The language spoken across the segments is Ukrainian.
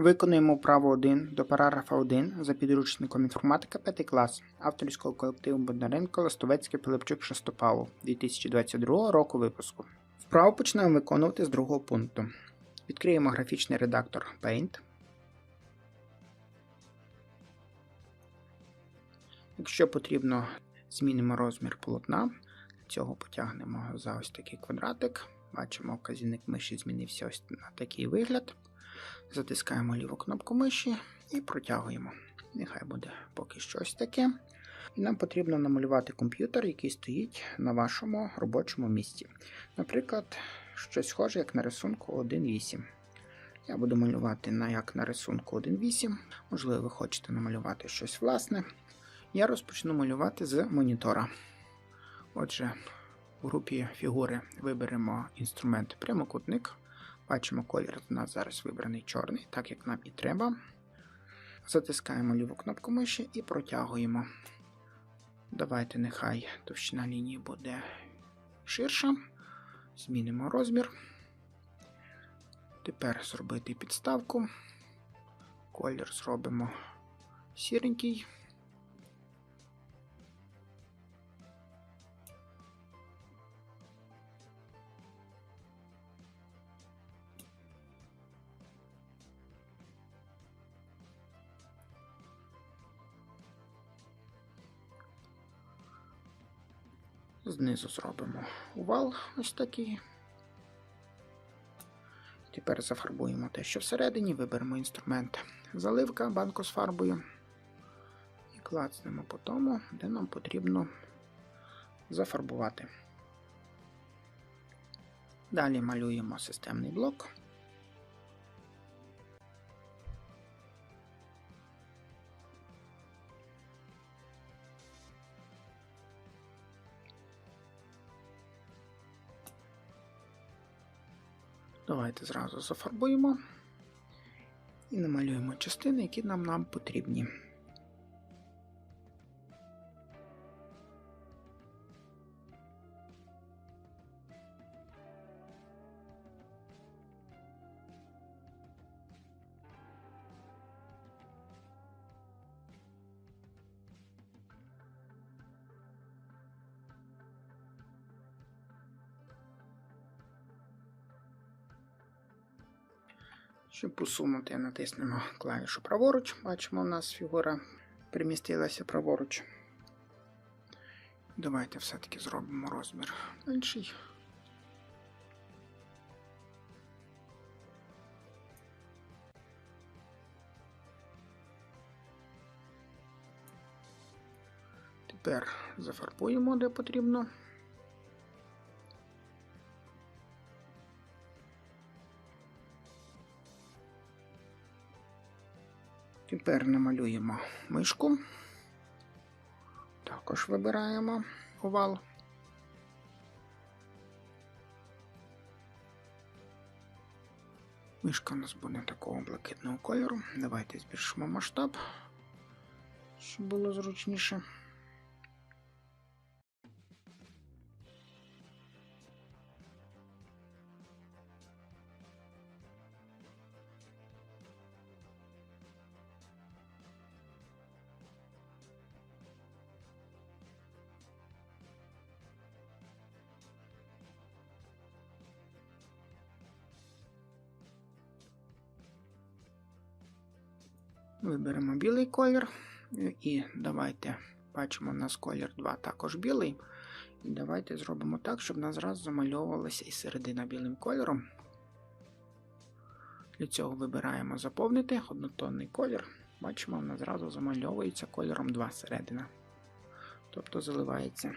Виконуємо вправу 1 до параграфа 1 за підручником інформатика 5 клас авторського колективу Бондаренко Листовецький Пилипчук Шестопалу 2022 року випуску. Вправу почнемо виконувати з другого пункту. Відкриємо графічний редактор Paint. Якщо потрібно, змінимо розмір полотна. Цього потягнемо за ось такий квадратик. Бачимо, вказівник миші змінився ось на такий вигляд. Затискаємо ліву кнопку миші і протягуємо. Нехай буде поки що ось таке. І нам потрібно намалювати комп'ютер, який стоїть на вашому робочому місці. Наприклад, щось схоже, як на рисунку 1.8. Я буду малювати на як на рисунку 1.8. Можливо, ви хочете намалювати щось власне. Я розпочну малювати з монітора. Отже, в групі фігури виберемо інструмент прямокутник. Бачимо, колір у нас зараз вибраний чорний, так як нам і треба. Затискаємо ліву кнопку миші і протягуємо. Давайте нехай товщина лінії буде ширша. Змінимо розмір. Тепер зробити підставку. Колір зробимо сіренький. Знизу зробимо увал ось такий. Тепер зафарбуємо те, що всередині, виберемо інструмент заливка банку з фарбою і клацнемо по тому, де нам потрібно зафарбувати. Далі малюємо системний блок. Давайте зразу зафарбуємо і намалюємо частини, які нам, нам потрібні. Щоб посунути, натиснемо клавішу праворуч. Бачимо, у нас фігура перемістилася праворуч. Давайте все-таки зробимо розмір інший. Тепер зафарбуємо, де потрібно. Тепер намалюємо мишку. Також вибираємо овал. Мишка у нас буде такого блакитного кольору. Давайте збільшимо масштаб, щоб було зручніше. Білий колір. І давайте бачимо, у нас колір 2 також білий. І давайте зробимо так, щоб у нас зразу замальовувалася і середина білим кольором. Для цього вибираємо заповнити однотонний колір. Бачимо, нас зразу замальовується кольором 2 середина. Тобто заливається.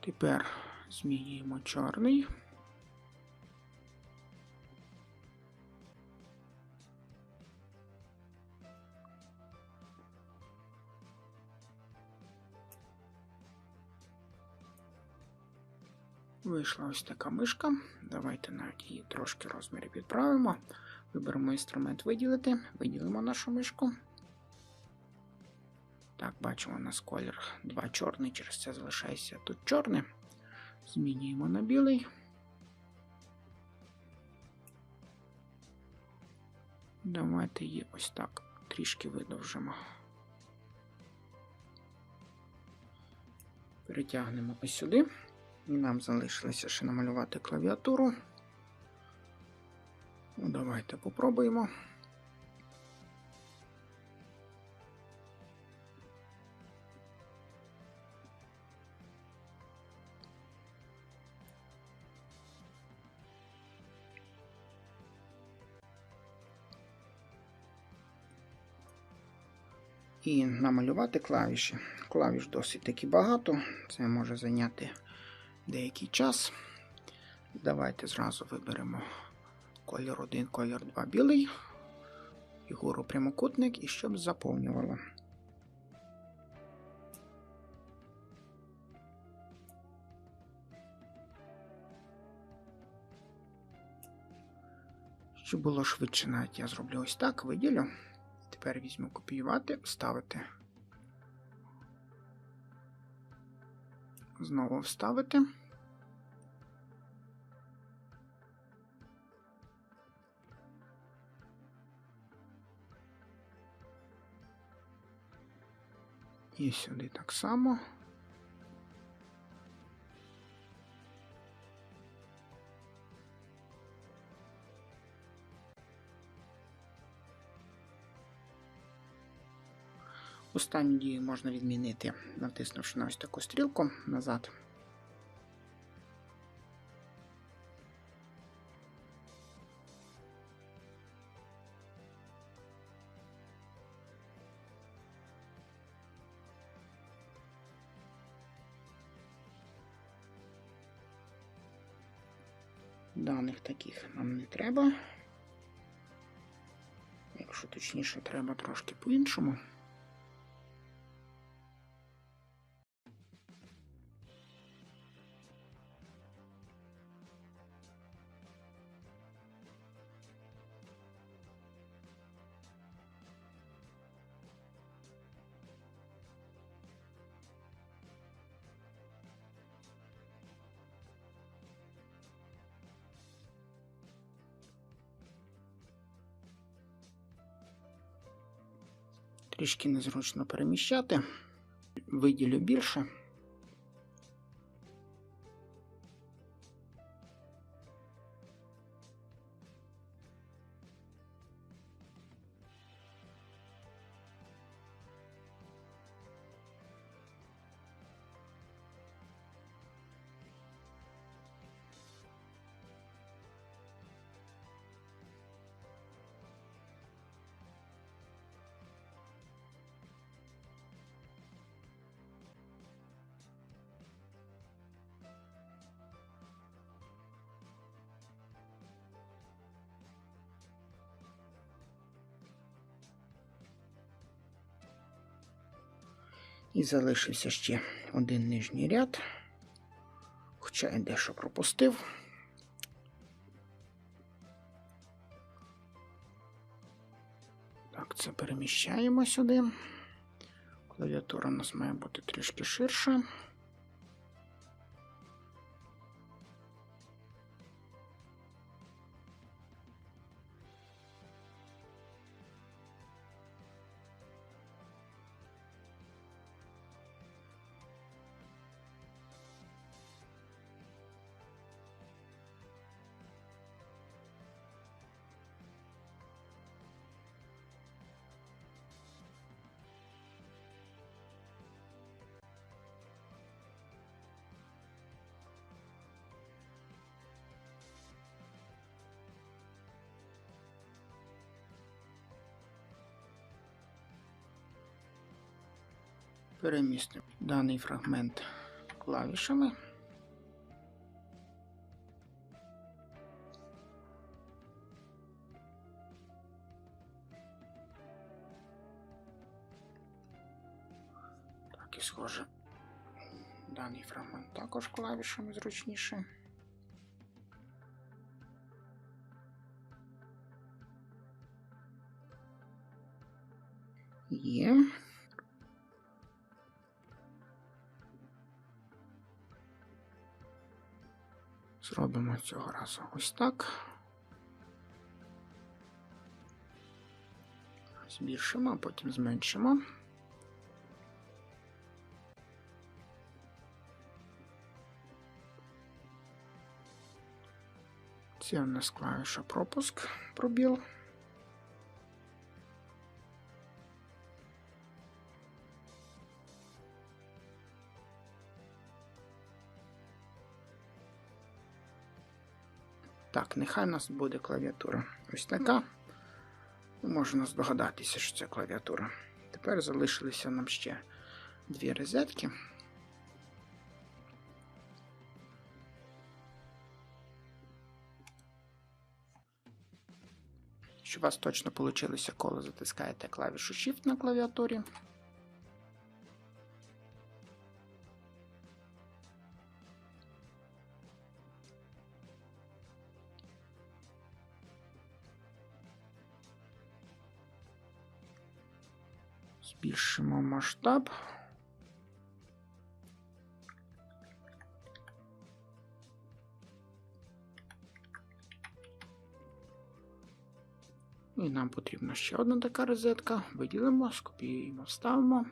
Тепер змінюємо чорний. Вийшла ось така мишка. Давайте навіть її трошки розміри підправимо. Виберемо інструмент виділити, виділимо нашу мишку. Так, бачимо, у нас колір 2 чорний, через це залишається тут чорне. Змінюємо на білий. Давайте її ось так трішки видовжимо. Перетягнемо ось сюди. І нам залишилося ще намалювати клавіатуру. Ну, давайте попробуємо. І намалювати клавіші. Клавіш досить таки багато, це може зайняти деякий час. Давайте зразу виберемо колір 1, колір 2 білий, фігуру прямокутник і щоб заповнювало. Щоб було швидше, навіть я зроблю ось так, виділю. Тепер візьму копіювати, вставити. Знову вставити. І сюди так само. Останню дію можна відмінити, натиснувши на ось таку стрілку назад. Даних таких нам не треба. Якщо точніше, треба трошки по-іншому. Трішки незручно переміщати. Виділю більше. І залишився ще один нижній ряд, хоча я дещо пропустив. Так, це переміщаємо сюди. Клавіатура у нас має бути трішки ширша. Перемістимо даний фрагмент клавішами. Так, і схоже, даний фрагмент також клавішами зручніше. Є. Зробимо цього разу ось так. Збільшимо, а потім зменшимо. Це у нас клавіша пропуск пробіл. Так, нехай у нас буде клавіатура ось така. Можна здогадатися, що це клавіатура. Тепер залишилися нам ще дві розетки. Щоб у вас точно вийшло коло, затискаєте клавішу Shift на клавіатурі. Збільшимо масштаб. І нам потрібна ще одна така розетка. Виділимо, скопіюємо, вставимо.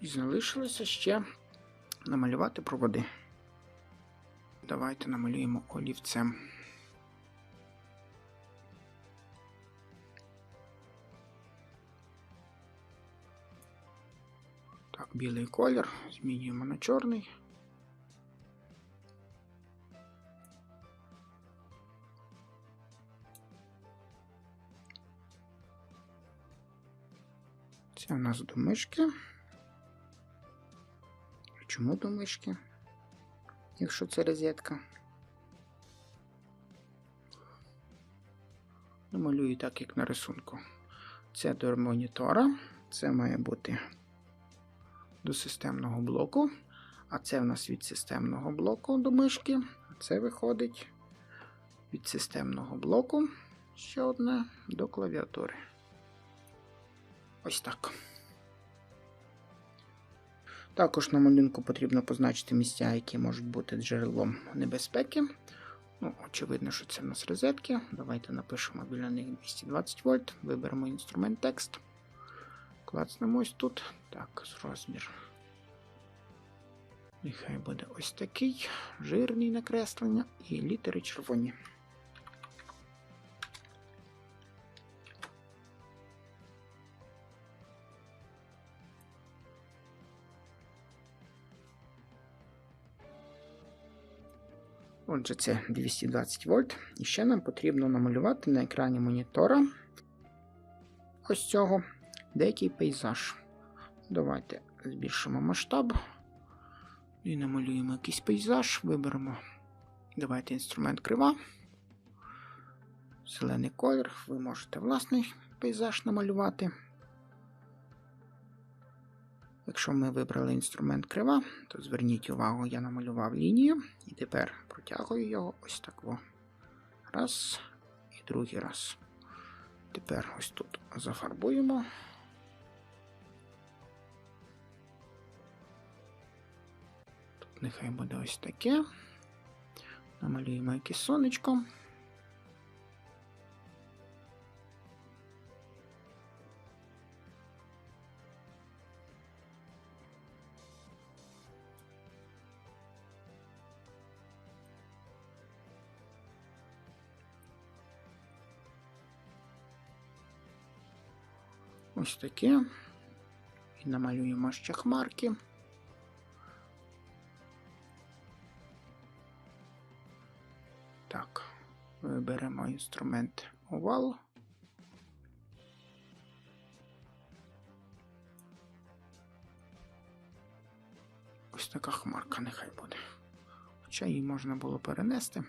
І залишилося ще намалювати проводи. Давайте намалюємо олівцем. Білий колір, змінюємо на чорний. Це у нас до мишки. Чому до мишки? Якщо це розетка. Намалюю так, як на рисунку. Це до монітора. Це має бути до системного блоку. А це в нас від системного блоку до мишки. А це виходить від системного блоку ще одне до клавіатури. Ось так. Також на малюнку потрібно позначити місця, які можуть бути джерелом небезпеки. Ну, Очевидно, що це в нас розетки. Давайте напишемо біля них 220 вольт. Виберемо інструмент текст. Клацнемо ось тут. Так, розмір. Нехай буде ось такий. Жирний накреслення і літери червоні. Отже, це 220 вольт. І ще нам потрібно намалювати на екрані монітора ось цього деякий пейзаж. Давайте збільшимо масштаб і намалюємо якийсь пейзаж, виберемо. Давайте інструмент крива. Зелений колір, ви можете власний пейзаж намалювати. Якщо ми вибрали інструмент крива, то зверніть увагу, я намалював лінію і тепер протягую його ось так. Во. Раз і другий раз. Тепер ось тут зафарбуємо. Нехай буде ось таке. Намалюємо якесь сонечко. Ось таке. І намалюємо ще хмарки. Так, виберемо інструмент овал. Ось така хмарка нехай буде. Хоча її можна було перенести,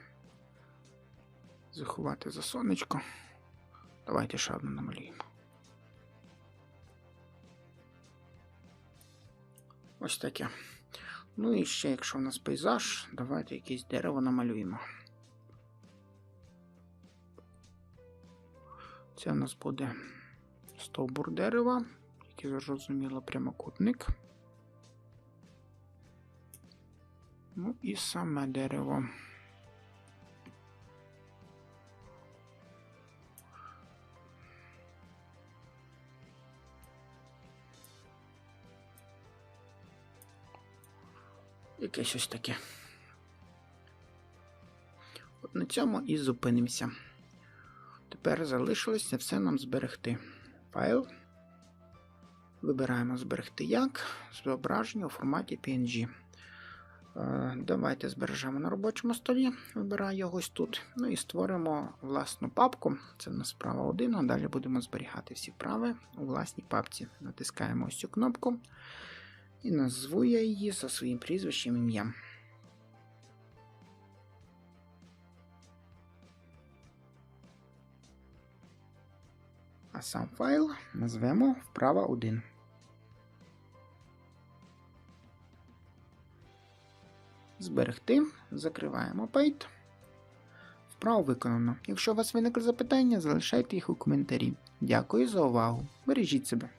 заховати за сонечко. Давайте ще одну намалюємо. Ось таке. Ну і ще, якщо у нас пейзаж, давайте якесь дерево намалюємо. Це у нас буде стовбур дерева, який зрозуміло прямокутник. Ну і саме дерево. Яке ось таке. От на цьому і зупинимося. Тепер залишилося все нам зберегти. Файл. Вибираємо зберегти як. Зображення у форматі PNG. Е, Давайте збережемо на робочому столі. Вибираю його ось тут. Ну і створимо власну папку. Це в нас справа 1, а далі будемо зберігати всі вправи у власній папці. Натискаємо ось цю кнопку. І назву я її за своїм прізвищем ім'ям. Сам файл назвемо вправа 1. Зберегти. Закриваємо пейт. Вправо виконано. Якщо у вас виникли запитання, залишайте їх у коментарі. Дякую за увагу. Бережіть себе.